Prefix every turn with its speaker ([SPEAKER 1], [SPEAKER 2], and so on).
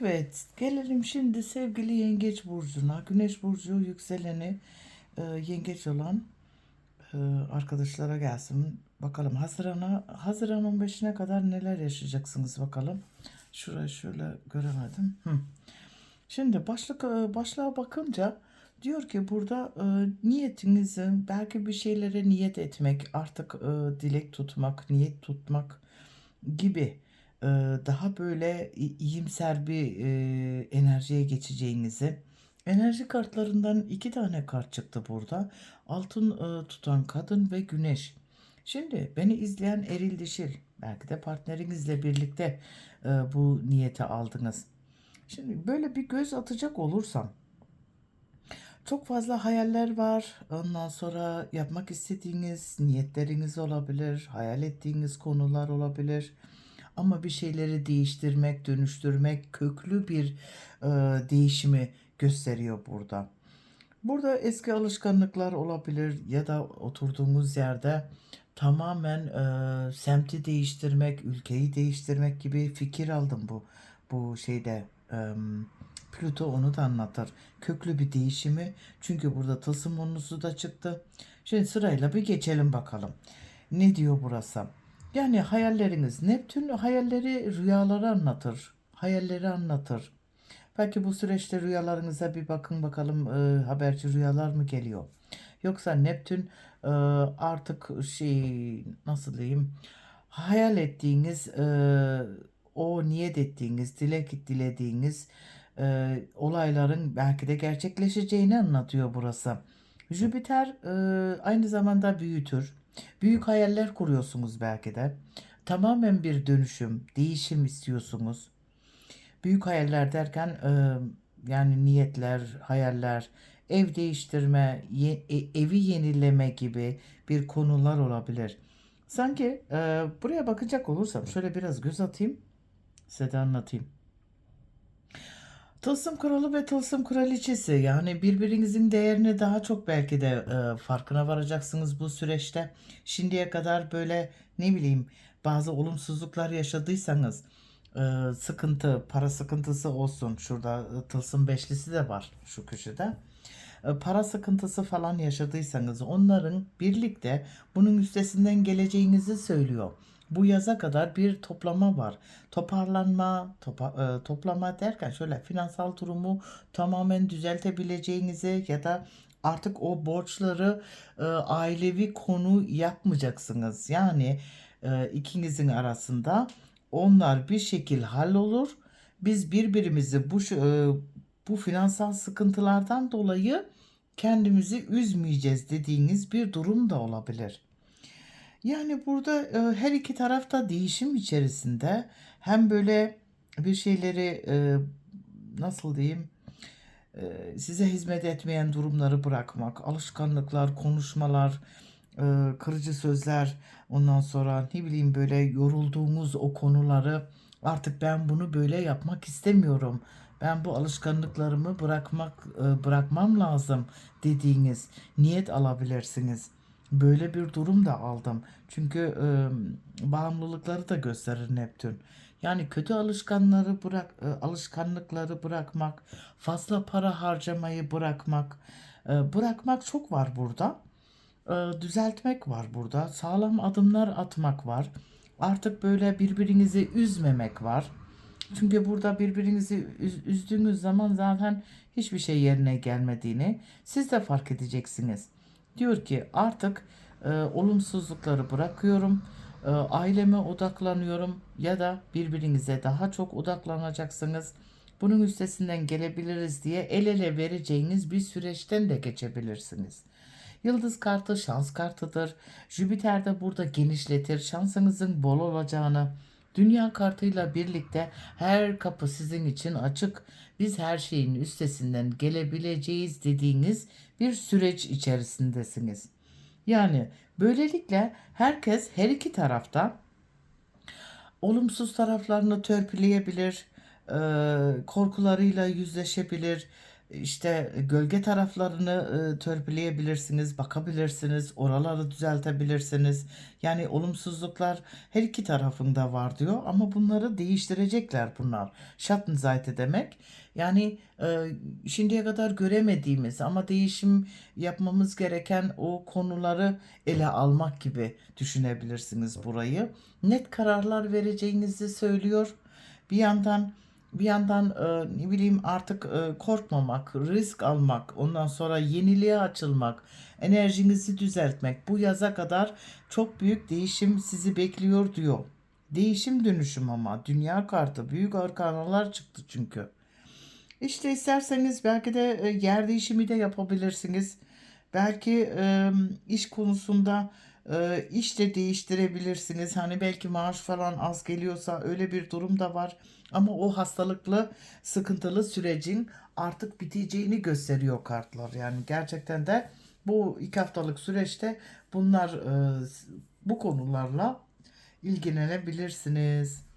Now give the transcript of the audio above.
[SPEAKER 1] Evet, gelelim şimdi sevgili Yengeç burcuna. Güneş burcu yükseleni e, Yengeç olan e, arkadaşlara gelsin. Bakalım Haziran'a Haziran 15'ine kadar neler yaşayacaksınız bakalım. Şurayı şöyle göremedim. Hı. Şimdi başlık e, başlığa bakınca diyor ki burada e, niyetinizin belki bir şeylere niyet etmek, artık e, dilek tutmak, niyet tutmak gibi daha böyle iyimser bir enerjiye geçeceğinizi. Enerji kartlarından iki tane kart çıktı burada. Altın tutan kadın ve güneş. Şimdi beni izleyen eril dişil, belki de partnerinizle birlikte bu niyeti aldınız. Şimdi böyle bir göz atacak olursam çok fazla hayaller var. Ondan sonra yapmak istediğiniz niyetleriniz olabilir, hayal ettiğiniz konular olabilir. Ama bir şeyleri değiştirmek, dönüştürmek köklü bir e, değişimi gösteriyor burada. Burada eski alışkanlıklar olabilir ya da oturduğumuz yerde tamamen e, semti değiştirmek, ülkeyi değiştirmek gibi fikir aldım bu bu şeyde. E, Plüto onu da anlatır. Köklü bir değişimi. Çünkü burada tılsım onlusu da çıktı. Şimdi sırayla bir geçelim bakalım. Ne diyor burası? Yani hayalleriniz. Neptün hayalleri rüyaları anlatır. Hayalleri anlatır. Belki bu süreçte rüyalarınıza bir bakın bakalım e, haberci rüyalar mı geliyor? Yoksa Neptün e, artık şey nasıl diyeyim hayal ettiğiniz e, o niyet ettiğiniz dilek dilediğiniz e, olayların belki de gerçekleşeceğini anlatıyor burası. Jüpiter e, aynı zamanda büyütür. Büyük hayaller kuruyorsunuz belki de. Tamamen bir dönüşüm, değişim istiyorsunuz. Büyük hayaller derken e, yani niyetler, hayaller, ev değiştirme, e- evi yenileme gibi bir konular olabilir. Sanki e, buraya bakacak olursam şöyle biraz göz atayım, size de anlatayım. Tılsım kralı ve tılsım kraliçesi yani birbirinizin değerini daha çok belki de e, farkına varacaksınız bu süreçte. Şimdiye kadar böyle ne bileyim bazı olumsuzluklar yaşadıysanız e, sıkıntı, para sıkıntısı olsun. Şurada e, tılsım beşlisi de var şu köşede. E, para sıkıntısı falan yaşadıysanız onların birlikte bunun üstesinden geleceğinizi söylüyor. Bu yaza kadar bir toplama var. Toparlanma, topa- e, toplama derken şöyle finansal durumu tamamen düzeltebileceğinizi ya da artık o borçları e, ailevi konu yapmayacaksınız. Yani e, ikinizin arasında onlar bir şekil hallolur. Biz birbirimizi bu e, bu finansal sıkıntılardan dolayı kendimizi üzmeyeceğiz dediğiniz bir durum da olabilir. Yani burada e, her iki tarafta değişim içerisinde hem böyle bir şeyleri e, nasıl diyeyim e, size hizmet etmeyen durumları bırakmak, alışkanlıklar, konuşmalar, e, kırıcı sözler, ondan sonra ne bileyim böyle yorulduğumuz o konuları artık ben bunu böyle yapmak istemiyorum. Ben bu alışkanlıklarımı bırakmak e, bırakmam lazım dediğiniz niyet alabilirsiniz. Böyle bir durum da aldım. Çünkü e, bağımlılıkları da gösterir Neptün. Yani kötü alışkanları bırak e, alışkanlıkları bırakmak, fazla para harcamayı bırakmak, e, bırakmak çok var burada. E, düzeltmek var burada. Sağlam adımlar atmak var. Artık böyle birbirinizi üzmemek var. Çünkü burada birbirinizi üz- üzdüğünüz zaman zaten hiçbir şey yerine gelmediğini siz de fark edeceksiniz. Diyor ki artık e, olumsuzlukları bırakıyorum, e, aileme odaklanıyorum ya da birbirinize daha çok odaklanacaksınız. Bunun üstesinden gelebiliriz diye el ele vereceğiniz bir süreçten de geçebilirsiniz. Yıldız kartı şans kartıdır. Jüpiter de burada genişletir. Şansınızın bol olacağını, dünya kartıyla birlikte her kapı sizin için açık. Biz her şeyin üstesinden gelebileceğiz dediğiniz bir süreç içerisindesiniz. Yani böylelikle herkes her iki tarafta olumsuz taraflarını törpüleyebilir, korkularıyla yüzleşebilir, işte gölge taraflarını e, törpüleyebilirsiniz, bakabilirsiniz, oraları düzeltebilirsiniz. Yani olumsuzluklar her iki tarafında var diyor ama bunları değiştirecekler bunlar. Schattenseite demek. Yani e, şimdiye kadar göremediğimiz ama değişim yapmamız gereken o konuları ele almak gibi düşünebilirsiniz burayı. Net kararlar vereceğinizi söylüyor. Bir yandan bir yandan e, ne bileyim artık e, korkmamak, risk almak, ondan sonra yeniliğe açılmak, enerjinizi düzeltmek. Bu yaza kadar çok büyük değişim sizi bekliyor diyor. Değişim dönüşüm ama dünya kartı büyük arkanalar çıktı çünkü. İşte isterseniz belki de e, yer değişimi de yapabilirsiniz. Belki e, iş konusunda e, iş de değiştirebilirsiniz. Hani belki maaş falan az geliyorsa öyle bir durum da var. Ama o hastalıklı, sıkıntılı sürecin artık biteceğini gösteriyor kartlar. Yani gerçekten de bu iki haftalık süreçte bunlar e, bu konularla ilgilenebilirsiniz.